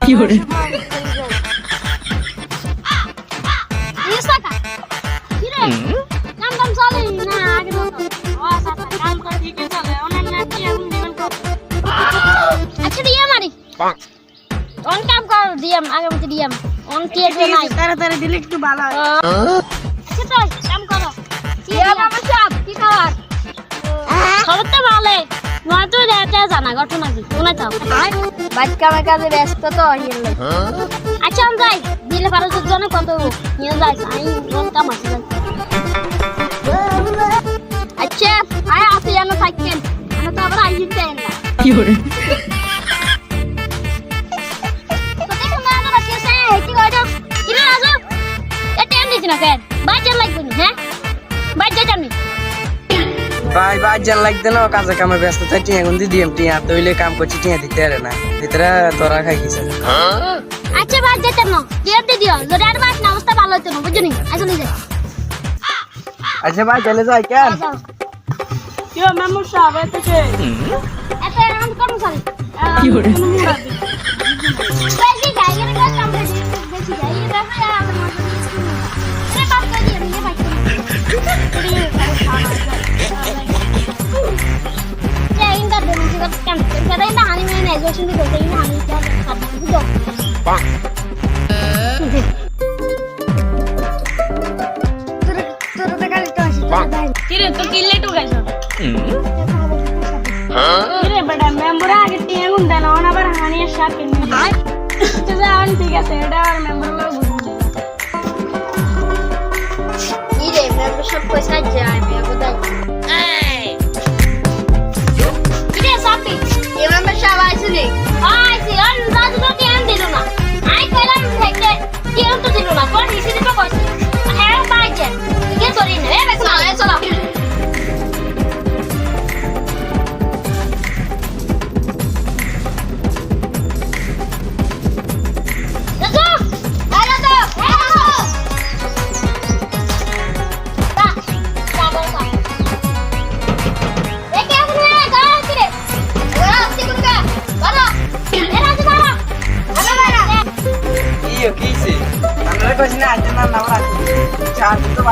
কি চলে করে চলে অন কাম কর দিয়াম আগে মতো দিয়াম অন কি নাই তাড়াতাড়ি দিলে একটু ভালো হয় আচ্ছা তো কাম করো তো রেটে জানা? ঘটনা কি? কামে কাজে ব্যস্ত তো আচ্ছা আমি যাই। দিলে পারো তোর জন্য কত নিয়ে যাই আমি কাম আচ্ছা আয় আসি যেন থাকেন। আমি তো আবার আইসি চাই না কি কোন এটা বাজার লাগবে হ্যাঁ? বাজার জানি। ভাই ভাই জান লাগতে না কাজে কামে ব্যস্ত তাই টিয়া গুন দিদি এম টিয়া তৈলে কাম করছি টিয়া দিতে আরে না। ভিতরে তোরা খাই গেছে আচ্ছা বাজার জানো দিয়ে দি দিও আর বাস না অবস্থা ভালো হতো না বুঝনি আসলে যাই আচ্ছা ভাই চলে যাই কেন কেউ মেমুর সাহেব এসেছে। এত রান করুন সরি কি hore Bak şimdi göstereyim hamileyken kapısı yok. Bak. तेरे तो किले तो गए सब। तेरे बड़ा मैं बुरा आगे तीन घंटा ना होना पर हानि अच्छा करनी है। तुझे आंटी का तेरा और मैं बुरा बुरा ये मेरे को सब पैसा जाए मेरे को আমরা কইছি না আজ না না ওরা চার তো